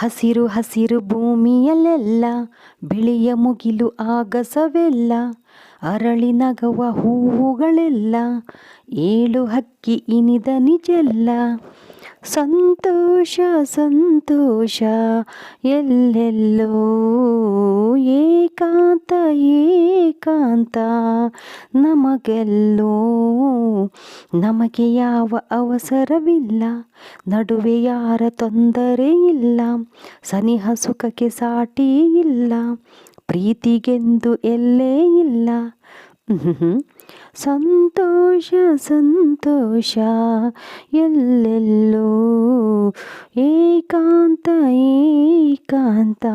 ಹಸಿರು ಹಸಿರು ಭೂಮಿಯಲ್ಲೆಲ್ಲ ಬಿಳಿಯ ಮುಗಿಲು ಆಗಸವೆಲ್ಲ ಅರಳಿನಗವ ಹೂವುಗಳೆಲ್ಲ ಏಳು ಹಕ್ಕಿ ಇನಿದ ನಿಜೆಲ್ಲ. ಸಂತೋಷ ಸಂತೋಷ, ಎಲ್ಲೆಲ್ಲೋ ಏಕಾಂತ ಏಕಾಂತ. ನಮಗೆಲ್ಲೋ, ನಮಗೆ ಯಾವ ಅವಸರವಿಲ್ಲ. ನಡುವೆ ಯಾರ ತೊಂದರೆ ಇಲ್ಲ. ಸನಿಹ ಸುಖಕ್ಕೆ ಸಾಟಿ ಇಲ್ಲ. ಪ್ರೀತಿಗೆಂದು ಎಲ್ಲೇ ಇಲ್ಲ. ಸಂತೋಷ ಸಂತೋಷ, ಎಲ್ಲೆಲ್ಲೋ ಏಕಾಂತ ಏಕಾಂತ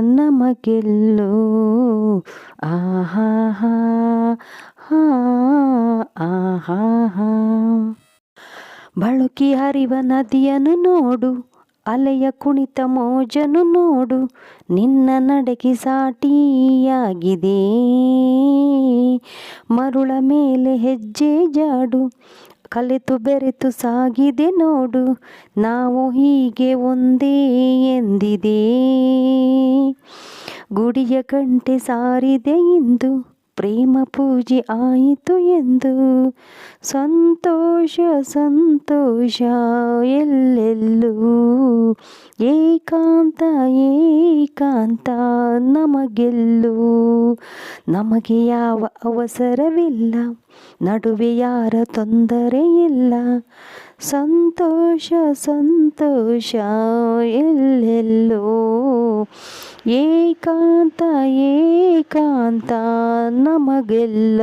ನಮಗೆಲ್ಲೋ. ಆಹಾ ಹಾ ಆಹಾ ಬಳುಕಿ ಹರಿವ ನದಿಯನ್ನು ನೋಡು, ಅಲೆಯ ಕುಣಿತ ಮೋಜನು ನೋಡು, ನಿನ್ನ ನಡೆಗೆ ಸಾಟಿಯಾಗಿದೆ. ಮರುಳ ಮೇಲೆ ಹೆಜ್ಜೆ ಜಾಡು. ಕಲಿತು ಬೆರೆತು ಸಾಗಿದೆ ನೋಡು. ನಾವು ಹೀಗೆ ಒಂದೇ ಎಂದಿದೆ. ಗುಡಿಯ ಕಂಟೆ ಸಾರಿದೆ ಇಂದು. ಪ್ರೇಮ ಪೂಜೆ ಆಯಿತು ಎಂದು. ಸಂತೋಷ ಸಂತೋಷ ಎಲ್ಲೆಲ್ಲೂ. ಏಕಾಂತ ಏಕಾಂತ ನಮಗೆಲ್ಲೂ. ನಮಗೆ ಯಾವ ಅವಸರವಿಲ್ಲ, ನಡುವೆ ಯಾರ ತೊಂದರೆ ಇಲ್ಲ ಸಂತೋಷ ಸಂತೋಷ ಎಲ್ಲೆಲ್ಲೋ. ಏಕಾಂತ ಏಕಾಂತ ನಮಗೆಲ್ಲ.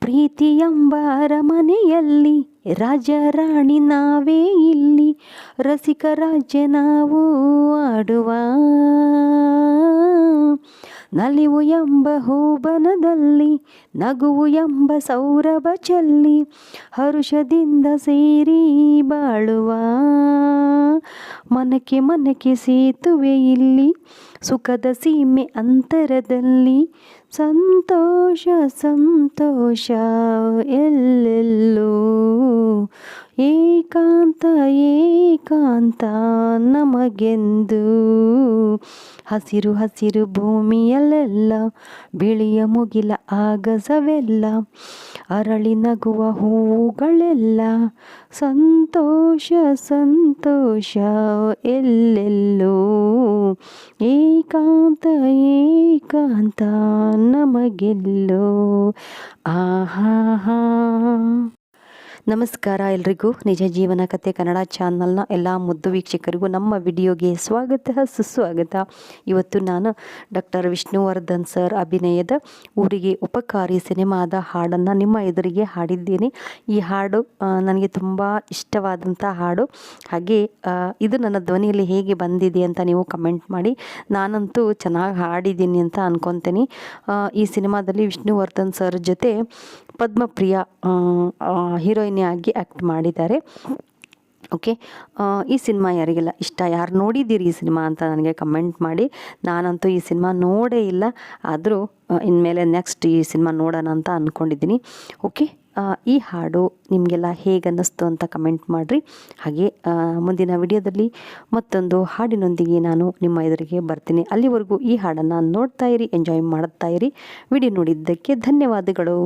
ಪ್ರೀತಿ ಎಂಬ ಅರಮನೆಯಲ್ಲಿ ರಾಜ, ರಾಣಿ ನಾವೇ ಇಲ್ಲಿ. ರಸಿಕ ರಾಜ್ಯ ನಾವು ಆಡುವ. ನಲಿವು ಎಂಬ ಹೂಬನದಲ್ಲಿ, ನಗುವು ಎಂಬ ಸೌರಭ ಚೆಲ್ಲಿ, ಹರುಷದಿಂದ ಸೇರಿ ಬಾಳುವ. ಮನಕ್ಕೆ ಮನಕ್ಕೆ ಸೇತುವೆ ಇಲ್ಲಿ, ಸುಖದ ಸೀಮೆ ಅಂತರದಲ್ಲಿ. ಸಂತೋಷ ಸಂತೋಷ, ಎಲ್ಲೆಲ್ಲೋ. ಏಕಾಂತ ಏಕಾಂತ ನಮಗೆಂದು. ಹಸಿರು ಹಸಿರು ಭೂಮಿಯಲ್ಲೆಲ್ಲ ಬಿಳಿಯ ಮುಗಿಲ ಆಗಸವೆಲ್ಲ, ಅರಳಿ ನಗುವ ಹೂವುಗಳೆಲ್ಲ, ಸಂತೋಷ ಸಂತೋಷ ಎಲ್ಲೆಲ್ಲೋ ಏಕಾಂತ ಏಕಾಂತ ನಮಗೆಲ್ಲೋ. ಆಹಾ ನಮಸ್ಕಾರ ಎಲ್ರಿಗೂ. ನಿಜ ಜೀವನ ಕಥೆ ಕನ್ನಡ ಚಾನಲ್ನ ಎಲ್ಲ ಮುದ್ದು ವೀಕ್ಷಕರಿಗೂ ನಮ್ಮ ವಿಡಿಯೋಗೆ ಸ್ವಾಗತ, ಸುಸ್ವಾಗತ. ಇವತ್ತು ನಾನು ಡಾಕ್ಟರ್ ವಿಷ್ಣುವರ್ಧನ್ ಸರ್ ಅಭಿನಯದ ಊರಿಗೆ ಉಪಕಾರಿ ಸಿನಿಮಾದ ಹಾಡನ್ನು ನಿಮ್ಮ ಎದುರಿಗೆ ಹಾಡಿದ್ದೇನೆ. ಈ ಹಾಡು ನನಗೆ ತುಂಬ ಇಷ್ಟವಾದಂಥ ಹಾಡು. ಹಾಗೆ ಇದು ನನ್ನ ಧ್ವನಿಯಲ್ಲಿ ಹೇಗೆ ಬಂದಿದೆ ಅಂತ ನೀವು ಕಮೆಂಟ್ ಮಾಡಿ. ನಾನಂತೂ ಚೆನ್ನಾಗಿ ಹಾಡಿದ್ದೀನಿ ಅಂತ ಅಂದ್ಕೊತೀನಿ ಈ ಸಿನಿಮಾದಲ್ಲಿ ವಿಷ್ಣುವರ್ಧನ್ ಸರ್ ಜೊತೆ ಪದ್ಮಪ್ರಿಯ ಹೀರೋಯಿನಿ ಆಗಿ ಆ್ಯಕ್ಟ್ ಮಾಡಿದ್ದಾರೆ. ಓಕೆ ಈ ಸಿನಿಮಾ ಯಾರಿಗೆಲ್ಲ ಇಷ್ಟ? ಯಾರು ನೋಡಿದ್ದೀರಿ ಈ ಸಿನಿಮಾ ಅಂತ ನನಗೆ ಕಮೆಂಟ್ ಮಾಡಿ. ನಾನಂತೂ ಈ ಸಿನಿಮಾ ನೋಡೇ ಇಲ್ಲ. ಆದರೂ ಇನ್ಮೇಲೆ ನೆಕ್ಸ್ಟ್ ಈ ಸಿನಿಮಾ ನೋಡೋಣ ಅಂತ ಅಂದ್ಕೊಂಡಿದ್ದೀನಿ ಓಕೆ ಈ ಹಾಡು ನಿಮಗೆಲ್ಲ ಹೇಗೆ ಅನ್ನಿಸ್ತು ಅಂತ ಕಮೆಂಟ್ ಮಾಡಿರಿ. ಹಾಗೆ ಮುಂದಿನ ವಿಡಿಯೋದಲ್ಲಿ ಮತ್ತೊಂದು ಹಾಡಿನೊಂದಿಗೆ ನಾನು ನಿಮ್ಮ ಎದುರಿಗೆ ಬರ್ತೀನಿ. ಅಲ್ಲಿವರೆಗೂ ಈ ಹಾಡನ್ನು ನೋಡ್ತಾ ಇರಿ ಎಂಜಾಯ್ ಮಾಡ್ತಾ ಇರಿ. ವಿಡಿಯೋ ನೋಡಿದ್ದಕ್ಕೆ ಧನ್ಯವಾದಗಳು.